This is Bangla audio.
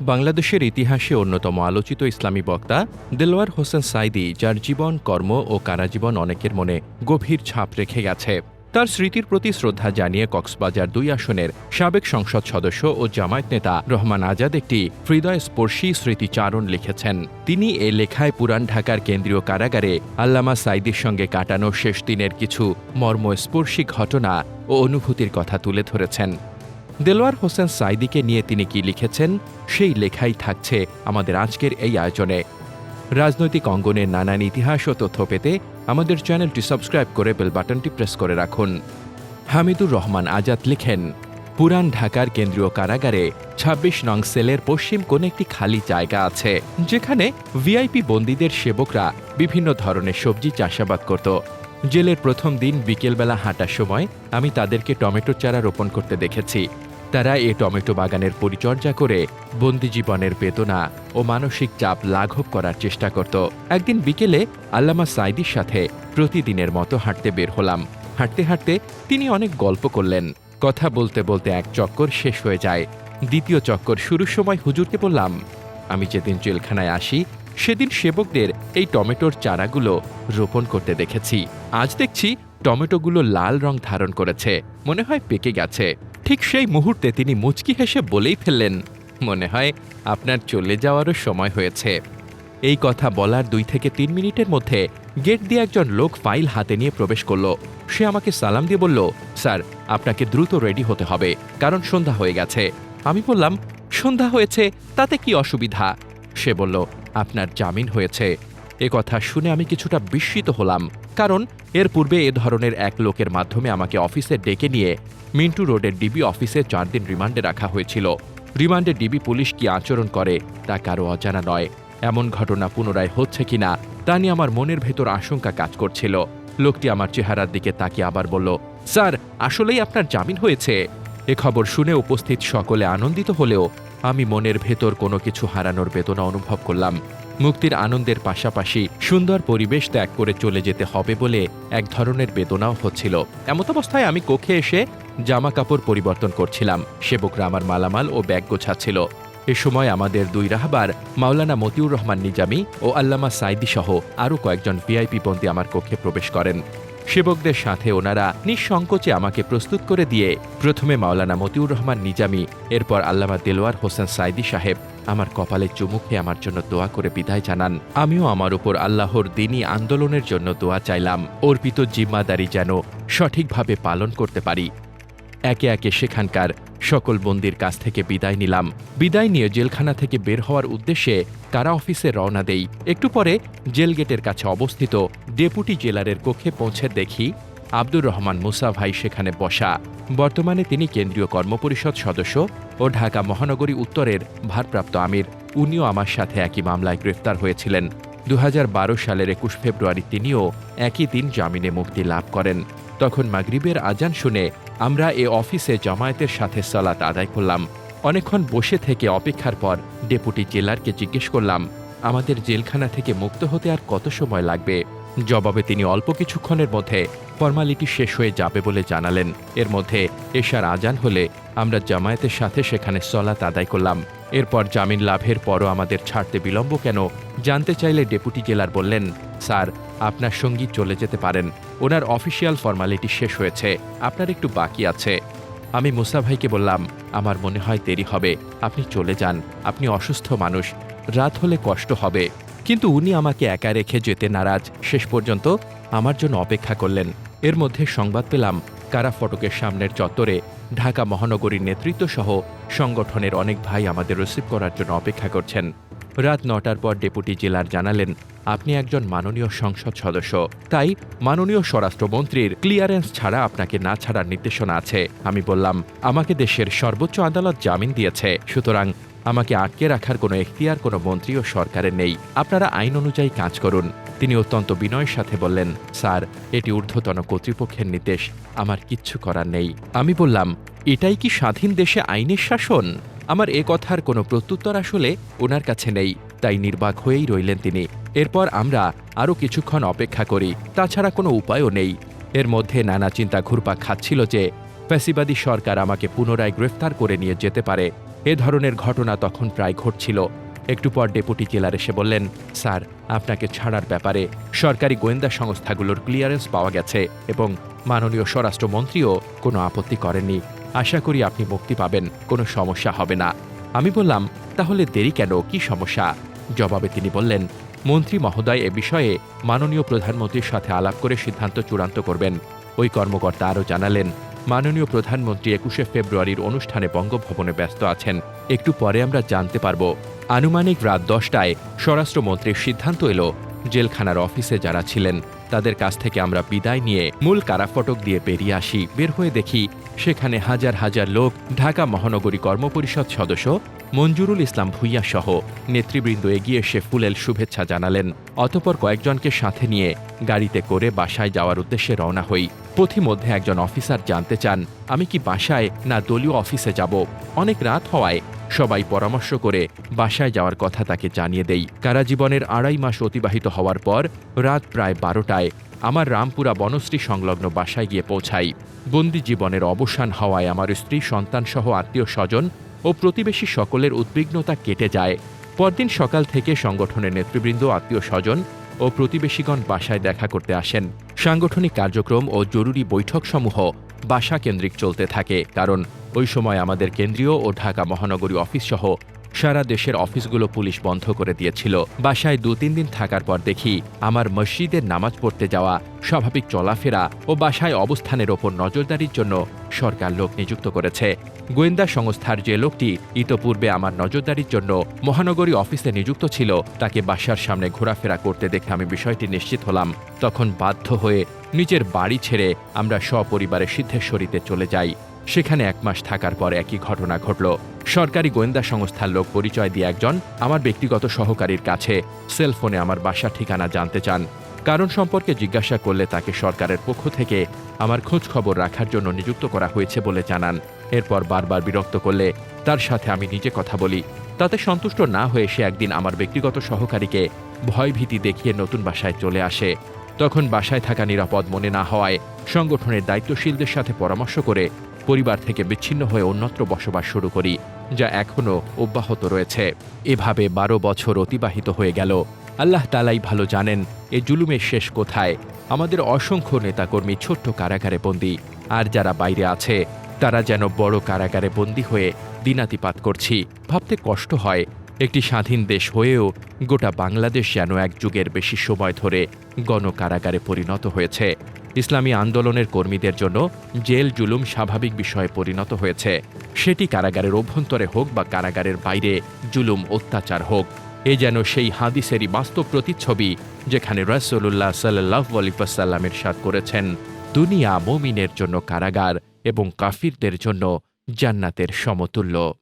বাংলাদেশের ইতিহাসে অন্যতম আলোচিত ইসলামী বক্তা দেলোয়ার হোসেন সাইদি, যার জীবন, কর্ম ও কারাজীবন অনেকের মনে গভীর ছাপ রেখে গেছে। তার স্মৃতির প্রতি শ্রদ্ধা জানিয়ে কক্সবাজার দুই আসনের সাবেক সংসদ সদস্য ও জামায়াত নেতা রহমান আজাদ একটি হৃদয়স্পর্শী স্মৃতিচারণ লিখেছেন। তিনি এ লেখায় পুরান ঢাকার কেন্দ্রীয় কারাগারে আল্লামা সাইদির সঙ্গে কাটানো শেষ দিনের কিছু মর্মস্পর্শী ঘটনা ও অনুভূতির কথা তুলে ধরেছেন। দেলোয়ার হোসেন সাইদিকে নিয়ে তিনি কি লিখেছেন, সেই লেখাই থাকছে আমাদের আজকের এই আয়োজনে। রাজনৈতিক অঙ্গনের নানান ইতিহাস ও তথ্য পেতে আমাদের চ্যানেলটি সাবস্ক্রাইব করে বেল বাটনটি প্রেস করে রাখুন। হামিদুর রহমান আজাদ লিখেন, পুরান ঢাকার কেন্দ্রীয় কারাগারে ২৬ নং সেলের পশ্চিম কোণে একটি খালি জায়গা আছে, যেখানে ভিআইপি বন্দীদের সেবকরা বিভিন্ন ধরনের সবজি চাষাবাদ করত। জেলের প্রথম দিন বিকেলবেলা হাঁটার সময় আমি তাদেরকে টমেটো চারা রোপণ করতে দেখেছি। তারা এ টমেটো বাগানের পরিচর্যা করে বন্দি জীবনের বেদনা ও মানসিক চাপ লাঘব করার চেষ্টা করত। একদিন বিকেলে আল্লামা সাইদির সাথে প্রতিদিনের মতো হাঁটতে বের হলাম। হাঁটতে হাঁটতে তিনি অনেক গল্প করলেন। কথা বলতে বলতে এক চক্কর শেষ হয়ে যায়। দ্বিতীয় চক্কর শুরুর সময় হুজুরকে বললাম, আমি যেদিন জেলখানায় আসি, সেদিন সেবকদের এই টমেটোর চারাগুলো রোপণ করতে দেখেছি। আজ দেখছি টমেটোগুলো লাল রং ধারণ করেছে। মনে হয় পেকে গেছে। ঠিক সেই মুহূর্তে তিনি মুচকি হেসে বলেই ফেললেন, মনে হয় আপনার চলে যাওয়ারও সময় হয়েছে। এই কথা বলার দুই থেকে তিন মিনিটের মধ্যে গেট দিয়ে একজন লোক ফাইল হাতে নিয়ে প্রবেশ করল। সে আমাকে সালাম দিয়ে বলল, স্যার, আপনাকে দ্রুত রেডি হতে হবে, কারণ সন্ধ্যা হয়ে গেছে। আমি বললাম, সন্ধ্যা হয়েছে, তাতে কি অসুবিধা? সে বলল, আপনার জামিন হয়েছে। এ কথা শুনে আমি কিছুটা বিস্মিত হলাম, কারণ এর পূর্বে এ ধরনের এক লোকের মাধ্যমে আমাকে অফিসে ডেকে নিয়ে মিন্টু রোডের ডিবি অফিসে চার দিন রিমান্ডে রাখা হয়েছিল। রিমান্ডে ডিবি পুলিশ কি আচরণ করে তা কারও অজানা নয়। এমন ঘটনা পুনরায় হচ্ছে কিনা, তা নিয়ে আমার মনের ভেতর আশঙ্কা কাজ করছিল। লোকটি আমার চেহারার দিকে তাকিয়ে আবার বলল, স্যার, আসলেই আপনার জামিন হয়েছে? এ খবর শুনে উপস্থিত সকলে আনন্দিত হলেও আমি মনের ভেতর কোনো কিছু হারানোর বেদনা অনুভব করলাম। মুক্তির আনন্দের পাশাপাশি সুন্দর পরিবেশ ত্যাগ করে চলে যেতে হবে বলে এক ধরনের বেদনাও হচ্ছিল। এমত অবস্থায় আমি কক্ষে এসে জামা কাপড় পরিবর্তন করছিলাম। সেবকরা আমার মালামাল ও ব্যাগ গোছাচ্ছিল। এ সময় আমাদের দুই রাহবার, মাওলানা মতিউর রহমান নিজামি ও আল্লামা সাইদি সহ আরও কয়েকজন ভিআইপি বন্দী আমার কক্ষে প্রবেশ করেন। সেবকদের সাথে ওনারা নিঃসংকোচে আমাকে প্রস্তুত করে দিয়ে প্রথমে মাওলানা মতিউর রহমান নিজামি, এরপর আল্লামা দেলোয়ার হোসেন সাইদি সাহেব আমার কপালে চুমুখে আমার জন্য দোয়া করে বিদায় জানান। আমিও আমার উপর আল্লাহর দিনই আন্দোলনের জন্য দোয়া চাইলাম। অর্পিত জিম্মাদারি যেন সঠিকভাবে পালন করতে পারি। একে একে সেখানকার সকল বন্দির কাছ থেকে বিদায় নিলাম। বিদায় নিয়ে জেলখানা থেকে বের হওয়ার উদ্দেশ্যে কারা অফিসে রওনা দেই। একটু পরে জেল গেটের কাছে অবস্থিত ডেপুটি জেলারের কক্ষে পৌঁছে দেখি আব্দুর রহমান মুসা ভাই সেখানে বসা। বর্তমানে তিনি কেন্দ্রীয় কর্মপরিষদ সদস্য ও ঢাকা মহানগরী উত্তরের ভারপ্রাপ্ত আমির। উনিও আমার সাথে একই মামলায় গ্রেফতার হয়েছিলেন। দু হাজার বারো সালের একুশ ফেব্রুয়ারি তিনিও একই দিন জামিনে মুক্তি লাভ করেন। তখন মাগরিবের আজান শুনে আমরা এ অফিসে জামায়াতের সাথে সালাত আদায় করলাম। অনেকক্ষণ বসে থেকে অপেক্ষার পর ডেপুটি জেলারকে জিজ্ঞেস করলাম, আমাদের জেলখানা থেকে মুক্ত হতে আর কত সময় লাগবে? জবাবে তিনি অল্প কিছুক্ষণের মধ্যে ফর্মালিটি শেষ হয়ে যাবে বলে জানালেন। এর মধ্যে এশার আজান হলে আমরা জামায়াতের সাথে সেখানে সলাত আদায় করলাম। এরপর জামিন লাভের পরও আমাদের ছাড়তে বিলম্ব কেন? জানতে চাইলে ডেপুটি জেলার বললেন, স্যার, আপনার সঙ্গী চলে যেতে পারেন। ওনার অফিসিয়াল ফর্মালিটি শেষ হয়েছে। আপনার একটু বাকি আছে। আমি মুসা ভাইকে বললাম, আমার মনে হয় দেরি হবে। আপনি চলে যান। আপনি অসুস্থ মানুষ। রাত হলে কষ্ট হবে। কিন্তু উনি আমাকে একা রেখে যেতে নারাজ। শেষ পর্যন্ত আমার জন্য অপেক্ষা করলেন। এর মধ্যে সংবাদ পেলাম কারা ফটকের সামনের চত্বরে ঢাকা মহানগরীর নেতৃত্ব সহ সংগঠনের অনেক ভাই আমাদের রিসিভ করার জন্য অপেক্ষা করছেন। রাত নটার পর ডেপুটি জেলার জানালেন, আপনি একজন মাননীয় সংসদ সদস্য। তাই মাননীয় স্বরাষ্ট্রমন্ত্রীর ক্লিয়ারেন্স ছাড়া আপনাকে না ছাড়ার নির্দেশনা আছে। আমি বললাম, আমাকে দেশের সর্বোচ্চ আদালত জামিন দিয়েছে। সুতরাং আমাকে আটকে রাখার কোনো এখতিয়ার কোনো মন্ত্রী ও সরকারের নেই। আপনারা আইন অনুযায়ী কাজ করুন। তিনি অত্যন্ত বিনয়ের সাথে বললেন, স্যার, এটি ঊর্ধ্বতন কর্তৃপক্ষের নির্দেশ। আমার কিচ্ছু করার নেই। আমি বললাম, এটাই কি স্বাধীন দেশে আইনের শাসন? আমার এ কথার কোনো প্রত্যুত্তর আসলে ওনার কাছে নেই, তাই নির্বাক হয়েই রইলেন তিনি। এরপর আমরা আরও কিছুক্ষণ অপেক্ষা করি, তাছাড়া কোনো উপায়ও নেই। এর মধ্যে নানা চিন্তা ঘুরপাক খাচ্ছিল যে, ফ্যাসিবাদী সরকার আমাকে পুনরায় গ্রেফতার করে নিয়ে যেতে পারে। এ ধরনের ঘটনা তখন প্রায় ঘটছিল। একটু পর ডেপুটি জেলার এসে বললেন, স্যার, আপনাকে ছাড়ার ব্যাপারে সরকারি গোয়েন্দা সংস্থাগুলোর ক্লিয়ারেন্স পাওয়া গেছে এবং মাননীয় স্বরাষ্ট্রমন্ত্রীও কোনো আপত্তি করেননি। আশা করি আপনি মুক্তি পাবেন, কোনো সমস্যা হবে না। আমি বললাম, তাহলে দেরি কেন? কি সমস্যা? জবাবে তিনি বললেন, মন্ত্রী মহোদয় এ বিষয়ে মাননীয় প্রধানমন্ত্রীর সাথে আলাপ করে সিদ্ধান্ত চূড়ান্ত করবেন। ওই কর্মকর্তা আরও জানালেন, মাননীয় প্রধানমন্ত্রী একুশে ফেব্রুয়ারির অনুষ্ঠানে বঙ্গভবনে ব্যস্ত আছেন। একটু পরে আমরা জানতে পারব। আনুমানিক রাত দশটায় স্বরাষ্ট্রমন্ত্রীর সিদ্ধান্ত এলো। জেলখানার অফিসে যারা ছিলেন, তাদের কাছ থেকে আমরা বিদায় নিয়ে মূল কারাফটক দিয়ে বেরিয়ে আসি, বের হয়ে দেখি সেখানে হাজার হাজার লোক, ঢাকা মহানগরী কর্মপরিষদ সদস্য, মঞ্জুরুল ইসলাম ভুইয়া সহ নেতৃবৃন্দ এগিয়ে এসে ফুলেল শুভেচ্ছা জানালেন। অতপর কয়েকজনকে সাথে নিয়ে গাড়িতে করে বাসায় যাওয়ার উদ্দেশ্যে রওনা হই। পথিমধ্যে একজন অফিসার জানতে চান, আমি কি বাসায় না দলীয় অফিসে যাব? অনেক রাত হওয়ায় সবাই পরামর্শ করে বাসায় যাওয়ার কথা তাকে জানিয়ে দেই। কারাজীবনের আড়াই মাস অতিবাহিত হওয়ার পর রাত প্রায় বারোটায় আমার রামপুরা বনশ্রী সংলগ্ন বাসায় গিয়ে পৌঁছাই। বন্দি জীবনের অবসান হওয়ায় আমার স্ত্রী সন্তানসহ আত্মীয় স্বজন ও প্রতিবেশী সকলের উদ্বিগ্নতা কেটে যায়। পরদিন সকাল থেকে সংগঠনের নেতৃবৃন্দ, আত্মীয় স্বজন ও প্রতিবেশীগণ বাসায় দেখা করতে আসেন। সাংগঠনিক কার্যক্রম ও জরুরি বৈঠকসমূহ বাসা কেন্দ্রিক চলতে থাকে, কারণ ওই সময় আমাদের কেন্দ্রীয় ও ঢাকা মহানগরী অফিস সহ সারা দেশের অফিসগুলো পুলিশ বন্ধ করে দিয়েছিল। বাসায় দু তিন দিন থাকার পর দেখি আমার মসজিদের নামাজ পড়তে যাওয়া, স্বাভাবিক চলাফেরা ও বাসায় অবস্থানের ওপর নজরদারির জন্য সরকার লোক নিযুক্ত করেছে। গোয়েন্দা সংস্থার যে লোকটি ইতোপূর্বে আমার নজরদারির জন্য মহানগরী অফিসে নিযুক্ত ছিল, তাকে বাসার সামনে ঘোরাফেরা করতে দেখে আমি বিষয়টি নিশ্চিত হলাম। তখন বাধ্য হয়ে নিজের বাড়ি ছেড়ে আমরা সপরিবারে সিদ্ধেশ্বরীতে চলে যাই। সেখানে এক মাস থাকার পর একই ঘটনা ঘটল। সরকারি গোয়েন্দা সংস্থার লোক পরিচয় দিয়ে একজন আমার ব্যক্তিগত সহকারীর কাছে সেলফোনে আমার বাসা ঠিকানা জানতে চান। কারণ সম্পর্কে জিজ্ঞাসা করলে তাকে সরকারের পক্ষ থেকে আমার খোঁজ খবর রাখার জন্য নিযুক্ত করা হয়েছে বলে জানান। এরপর বারবার বিরক্ত করলে তার সাথে আমি নিজে কথা বলি। তাতে সন্তুষ্ট না হয়ে সে একদিন আমার ব্যক্তিগত সহকারীকে ভয়ভীতি দেখিয়ে নতুন বাসায় চলে আসে। তখন বাসায় থাকা নিরাপদ মনে না হওয়ায় সংগঠনের দায়িত্বশীলদের সাথে পরামর্শ করে পরিবার থেকে বিচ্ছিন্ন হয়ে অন্যত্র বসবাস শুরু করি, যা এখনও অব্যাহত রয়েছে। এভাবে বারো বছর অতিবাহিত হয়ে গেল। আল্লাহ তালাই ভালো জানেন, এ জুলুমের শেষ কোথায়। আমাদের অসংখ্য নেতাকর্মী ছোট্ট কারাগারে বন্দী, আর যারা বাইরে আছে, তারা যেন বড় কারাগারে বন্দী হয়ে দিনাতিপাত করছি। ভাবতে কষ্ট হয়, একটি স্বাধীন দেশ হয়েও গোটা বাংলাদেশ যেন এক যুগের বেশি সময় ধরে গণকারাগারে পরিণত হয়েছে। ইসলামী আন্দোলনের কর্মীদের জন্য জেল জুলুম স্বাভাবিক বিষয়ে পরিণত হয়েছে। সেটি কারাগারের অভ্যন্তরে হোক বা কারাগারের বাইরে, জুলুম অত্যাচার হোক। এ যেন সেই হাদিসেরই বাস্তব প্রতিচ্ছবি যেখানে রসুল্লাহ সাল্লাহ আলিফাসাল্লামের সাথ করেছেন, দুনিয়া মমিনের জন্য কারাগার এবং কাফিরদের জন্য জান্নাতের সমতুল্য।